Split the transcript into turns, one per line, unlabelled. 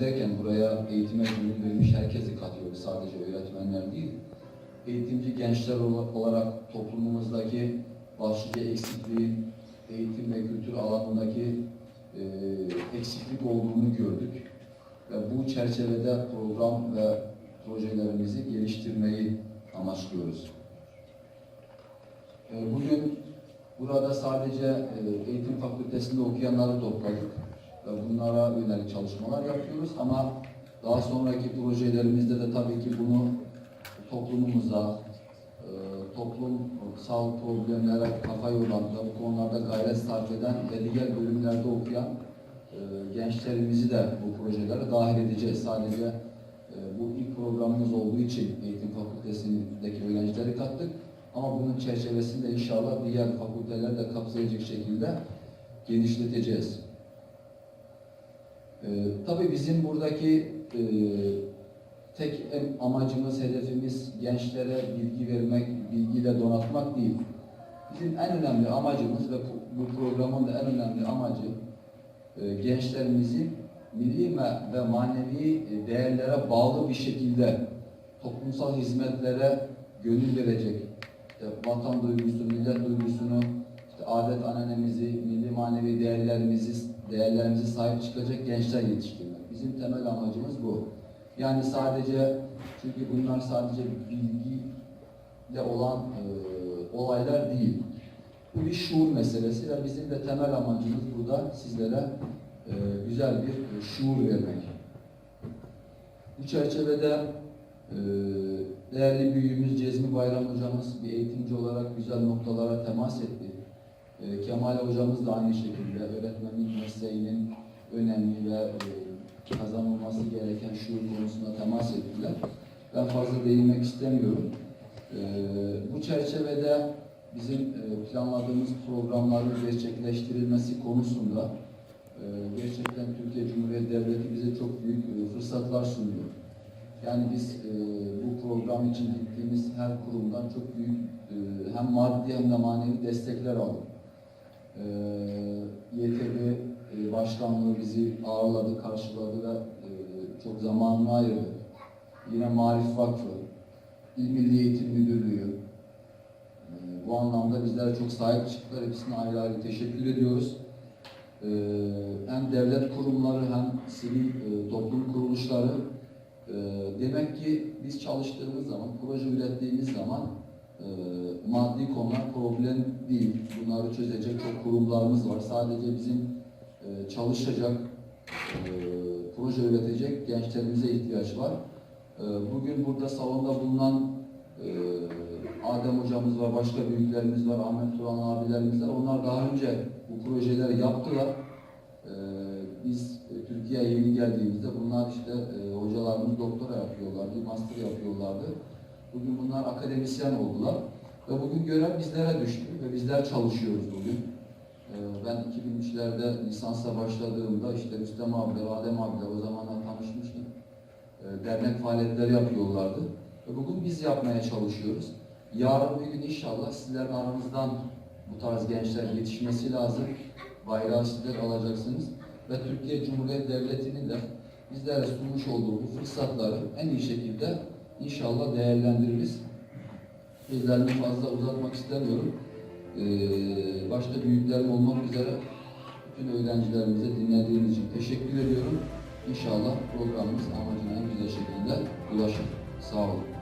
derken buraya eğitime gönül vermiş herkesi katıyoruz. Sadece öğretmenler değil. Eğitimci gençler olarak toplumumuzdaki başlıca eksikliği, eğitim ve kültür alanındaki e, eksiklik olduğunu gördük. Ve bu çerçevede program ve projelerimizi geliştirmeyi amaçlıyoruz. E, bugün burada sadece e, eğitim fakültesinde okuyanları topladık bunlara yönelik çalışmalar yapıyoruz ama daha sonraki projelerimizde de tabii ki bunu toplumumuza, e, toplumsal problemlere kafa yoran bu konularda gayret sarf eden ve diğer bölümlerde okuyan e, gençlerimizi de bu projelere dahil edeceğiz. Sadece e, bu ilk programımız olduğu için eğitim fakültesindeki öğrencileri kattık. Ama bunun çerçevesinde inşallah diğer fakülteler de kapsayacak şekilde genişleteceğiz. Ee, tabii bizim buradaki e, tek amacımız, hedefimiz gençlere bilgi vermek, bilgiyle donatmak değil. Bizim en önemli amacımız ve bu, programın da en önemli amacı e, gençlerimizi milli ve- ve manevi e, değerlere bağlı bir şekilde toplumsal hizmetlere gönül verecek, işte vatan duygusunu, millet duygusunu, işte adet ananemizi, milli manevi değerlerimizi, değerlerimizi sahip çıkacak gençler yetiştirmek. Bizim temel amacımız bu. Yani sadece, çünkü bunlar sadece bilgiyle olan e, olaylar değil. Bu bir şuur meselesi ve bizim de temel amacımız burada sizlere e, güzel bir şuur vermek. Bu çerçevede e, değerli büyüğümüz Cezmi Bayram hocamız bir eğitimci olarak güzel noktalara temas etti. E, Kemal hocamız da aynı şekilde öğretmenlik mesleğinin önemli ve e, kazanılması gereken şuur konusunda temas ettiler. Ben fazla değinmek istemiyorum. E, bu çerçevede bizim e, planladığımız programların gerçekleştirilmesi konusunda e, gerçekten Türkiye Cumhuriyeti Devleti bize çok büyük fırsatlar sunuyor. Yani biz e, bu program için gittiğimiz her kurumdan çok büyük e, hem maddi hem de manevi destekler aldık. E, YTB başkanlığı bizi ağırladı, karşıladı ve e, çok zamanını ayırdı. Yine Marif Vakfı, İl Milli Eğitim Müdürlüğü, e, bu anlamda bizlere çok sahip çıktılar. Hepsine ayrı ayrı teşekkür ediyoruz. E, hem devlet kurumları hem sivil toplum kuruluşları demek ki biz çalıştığımız zaman, proje ürettiğimiz zaman e, maddi konular problem değil. Bunları çözecek çok kurumlarımız var. Sadece bizim e, çalışacak, e, proje üretecek gençlerimize ihtiyaç var. E, bugün burada salonda bulunan e, Adem hocamız var, başka büyüklerimiz var, Ahmet Turan abilerimiz var. Onlar daha önce bu projeleri yaptılar. E, biz Türkiye'ye yeni geldiğimizde bunlar işte e, hocalarımız doktora yapıyorlardı, master yapıyorlardı. Bugün bunlar akademisyen oldular. Ve bugün görev bizlere düştü ve bizler çalışıyoruz bugün. E, ben 2003'lerde lisansa başladığımda işte Rüstem abiler, Adem abiler o zamanlar tanışmıştık. E, dernek faaliyetleri yapıyorlardı. Ve bugün biz yapmaya çalışıyoruz. Yarın bir gün inşallah sizlerin aranızdan bu tarz gençler yetişmesi lazım. Bayrağı sizler alacaksınız. Ve Türkiye Cumhuriyeti Devleti'nin de bizlere sunmuş olduğu bu fırsatları en iyi şekilde inşallah değerlendiririz. Sözlerimi fazla uzatmak istemiyorum. Ee, başta büyüklerim olmak üzere bütün öğrencilerimize dinlediğiniz için teşekkür ediyorum. İnşallah programımız amacına güzel şekilde ulaşır. Sağ olun.